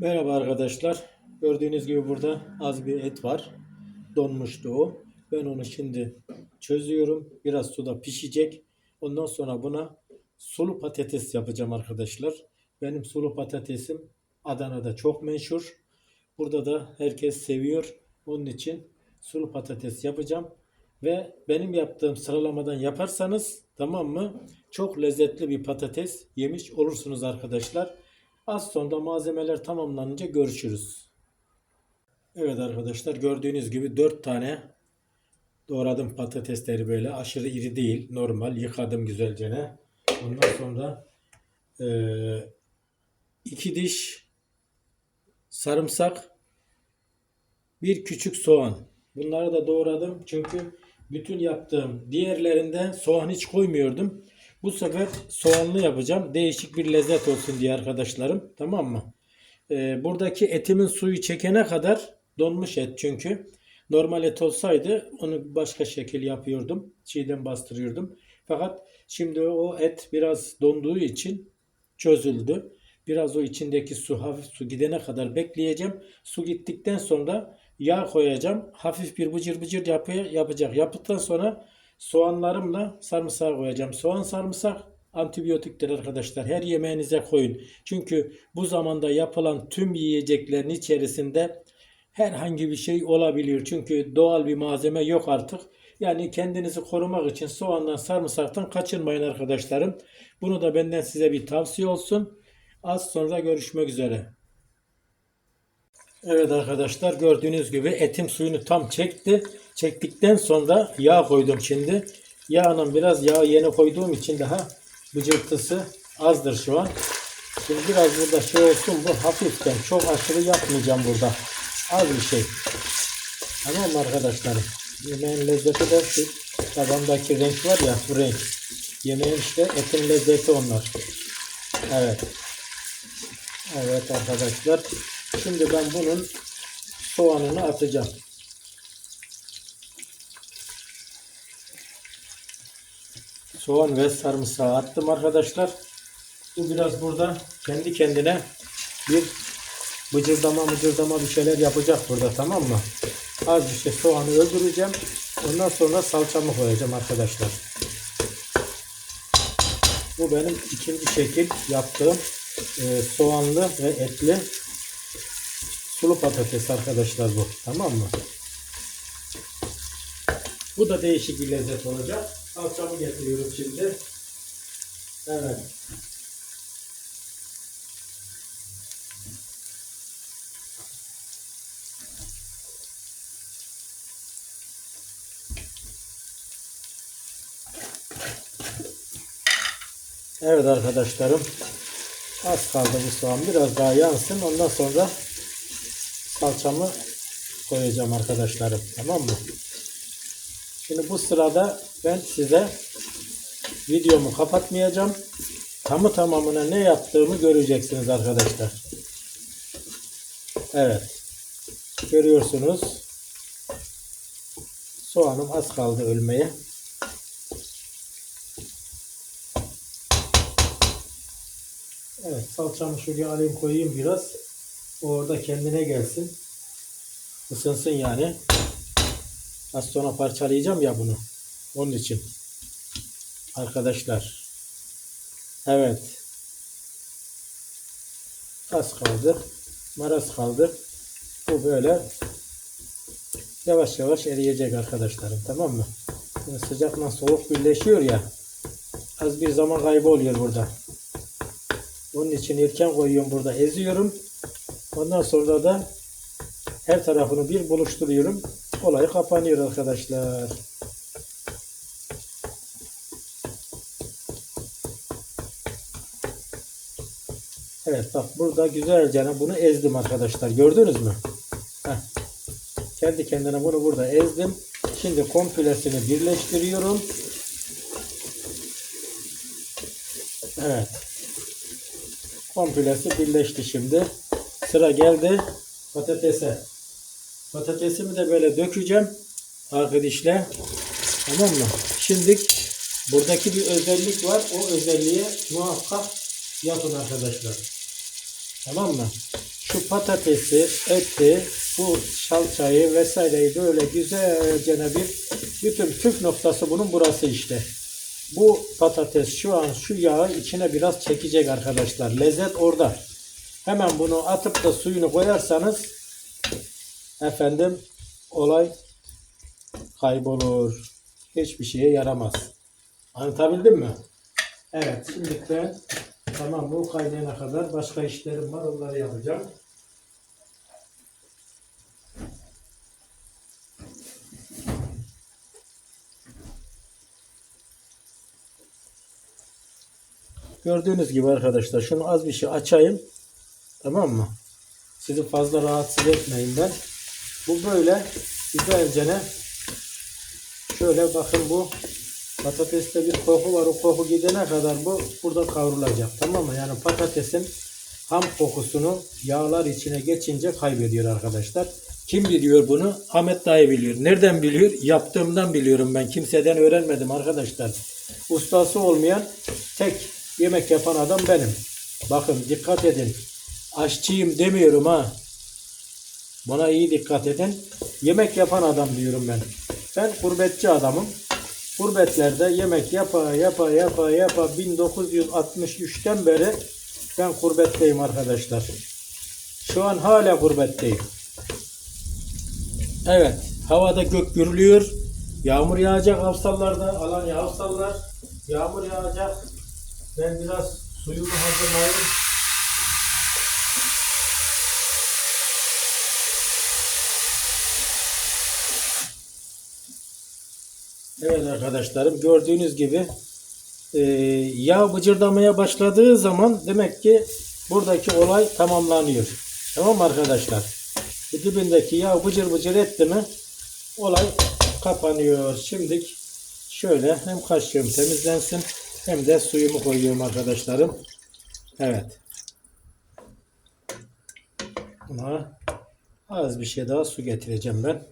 Merhaba arkadaşlar. Gördüğünüz gibi burada az bir et var. Donmuştu o. Ben onu şimdi çözüyorum. Biraz suda pişecek. Ondan sonra buna sulu patates yapacağım arkadaşlar. Benim sulu patatesim Adana'da çok meşhur. Burada da herkes seviyor. Onun için sulu patates yapacağım. Ve benim yaptığım sıralamadan yaparsanız tamam mı? Çok lezzetli bir patates yemiş olursunuz arkadaşlar. Az sonra malzemeler tamamlanınca görüşürüz. Evet arkadaşlar gördüğünüz gibi 4 tane doğradım patatesleri böyle aşırı iri değil normal yıkadım güzelce. Ondan sonra 2 diş sarımsak bir küçük soğan. Bunları da doğradım çünkü bütün yaptığım diğerlerinde soğan hiç koymuyordum. Bu sefer soğanlı yapacağım. Değişik bir lezzet olsun diye arkadaşlarım. Tamam mı? Ee, buradaki etimin suyu çekene kadar donmuş et çünkü. Normal et olsaydı onu başka şekil yapıyordum. Çiğden bastırıyordum. Fakat şimdi o et biraz donduğu için çözüldü. Biraz o içindeki su hafif su gidene kadar bekleyeceğim. Su gittikten sonra yağ koyacağım. Hafif bir bıcır bıcır yapı, yapacak. Yaptıktan sonra soğanlarımla sarımsağı koyacağım. Soğan sarımsak antibiyotiktir arkadaşlar. Her yemeğinize koyun. Çünkü bu zamanda yapılan tüm yiyeceklerin içerisinde herhangi bir şey olabiliyor. Çünkü doğal bir malzeme yok artık. Yani kendinizi korumak için soğandan sarımsaktan kaçınmayın arkadaşlarım. Bunu da benden size bir tavsiye olsun. Az sonra görüşmek üzere. Evet arkadaşlar gördüğünüz gibi etim suyunu tam çekti. Çektikten sonra yağ koydum şimdi. Yağının biraz yağ yeni koyduğum için daha bıcırtısı azdır şu an. Şimdi biraz burada şey olsun bu hafiften çok aşırı yapmayacağım burada. Az bir şey. Tamam mı arkadaşlarım? Yemeğin lezzeti de şu tabandaki renk var ya bu renk. Yemeğin işte etin lezzeti onlar. Evet. Evet arkadaşlar. Şimdi ben bunun soğanını atacağım. Soğan ve sarımsağı attım arkadaşlar. Bu biraz burada kendi kendine bir bıcırdama mıcırdama bir şeyler yapacak burada tamam mı? Az bir şey soğanı öldüreceğim. Ondan sonra salçamı koyacağım arkadaşlar. Bu benim ikinci şekil yaptığım e, soğanlı ve etli sulu patates arkadaşlar bu. Tamam mı? Bu da değişik bir lezzet olacak. Salçamı getiriyorum şimdi. Evet. Evet arkadaşlarım. Az kaldı bu soğan. Biraz daha yansın. Ondan sonra salçamı koyacağım arkadaşlarım. Tamam mı? Şimdi bu sırada ben size videomu kapatmayacağım. Tamı tamamına ne yaptığımı göreceksiniz arkadaşlar. Evet. Görüyorsunuz. Soğanım az kaldı ölmeye. Evet salçamı şuraya alayım koyayım biraz. O orada kendine gelsin. Isınsın yani. Az sonra parçalayacağım ya bunu. Onun için. Arkadaşlar. Evet. Az kaldı. Maraz kaldı. Bu böyle yavaş yavaş eriyecek arkadaşlarım. Tamam mı? Şimdi sıcakla soğuk birleşiyor ya. Az bir zaman kaybı oluyor burada. Onun için erken koyuyorum burada eziyorum. Ondan sonra da her tarafını bir buluşturuyorum. Olay kapanıyor arkadaşlar. Evet bak burada güzelce bunu ezdim arkadaşlar. Gördünüz mü? Heh. Kendi kendine bunu burada ezdim. Şimdi komplesini birleştiriyorum. Evet. Komplesi birleşti şimdi. Sıra geldi patatese. Patatesimi de böyle dökeceğim. Arkadaşlar. Tamam mı? Şimdi buradaki bir özellik var. O özelliğe muhakkak yapın arkadaşlar. Tamam mı? Şu patatesi, eti, bu salçayı vesaireyi böyle güzelce bir bütün püf noktası bunun burası işte. Bu patates şu an şu yağı içine biraz çekecek arkadaşlar. Lezzet orada. Hemen bunu atıp da suyunu koyarsanız efendim olay kaybolur. Hiçbir şeye yaramaz. Anlatabildim mi? Evet şimdi ben tamam bu kaynayana kadar başka işlerim var onları yapacağım. Gördüğünüz gibi arkadaşlar şunu az bir şey açayım. Tamam mı? Sizi fazla rahatsız etmeyin ben. Bu böyle güzelce ne? Şöyle bakın bu patateste bir koku var. O koku gidene kadar bu burada kavrulacak. Tamam mı? Yani patatesin ham kokusunu yağlar içine geçince kaybediyor arkadaşlar. Kim biliyor bunu? Ahmet dayı biliyor. Nereden biliyor? Yaptığımdan biliyorum ben. Kimseden öğrenmedim arkadaşlar. Ustası olmayan tek yemek yapan adam benim. Bakın dikkat edin. Aşçıyım demiyorum ha. Buna iyi dikkat edin. Yemek yapan adam diyorum ben. Ben gurbetçi adamım. Gurbetlerde yemek yapa yapa yapa yapa 1963'ten beri ben gurbetteyim arkadaşlar. Şu an hala gurbetteyim. Evet. Havada gök gürlüyor. Yağmur yağacak hafsallarda. Alanya hafsallar. Yağmur yağacak. Ben biraz suyumu hazırlayayım. Evet arkadaşlarım gördüğünüz gibi e, yağ bıcırdamaya başladığı zaman demek ki buradaki olay tamamlanıyor. Tamam arkadaşlar? Bu dibindeki yağ bıcır bıcır etti mi olay kapanıyor. Şimdi şöyle hem kaşığım temizlensin hem de suyumu koyuyorum arkadaşlarım. Evet. Buna az bir şey daha su getireceğim ben.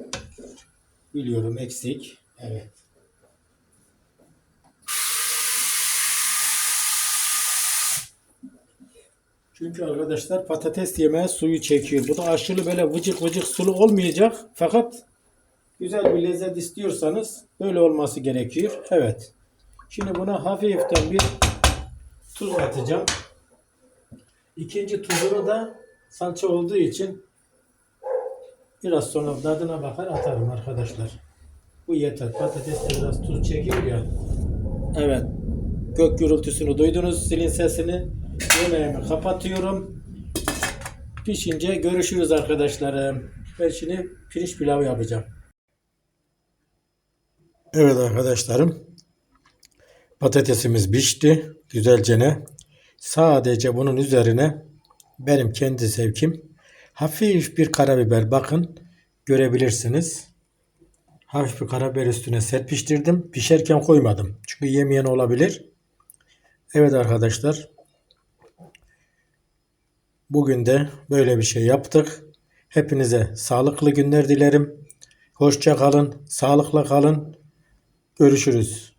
Biliyorum eksik. Evet. Çünkü arkadaşlar patates yemeği suyu çekiyor. Bu da aşırı böyle vıcık vıcık sulu olmayacak. Fakat güzel bir lezzet istiyorsanız böyle olması gerekiyor. Evet. Şimdi buna hafiften bir tuz atacağım. İkinci tuzunu da salça olduğu için biraz sonra tadına bakar atarım arkadaşlar. Bu yeter. Patates biraz tuz çekiyor ya. Evet. Gök gürültüsünü duydunuz. Silin sesini. Yemeğimi kapatıyorum. Pişince görüşürüz arkadaşlarım. Ben şimdi pirinç pilavı yapacağım. Evet arkadaşlarım. Patatesimiz pişti. Güzelce ne? Sadece bunun üzerine benim kendi zevkim hafif bir karabiber bakın görebilirsiniz. Hafif bir karabiber üstüne serpiştirdim. Pişerken koymadım. Çünkü yemeyen olabilir. Evet arkadaşlar. Bugün de böyle bir şey yaptık. Hepinize sağlıklı günler dilerim. Hoşça kalın, sağlıkla kalın. Görüşürüz.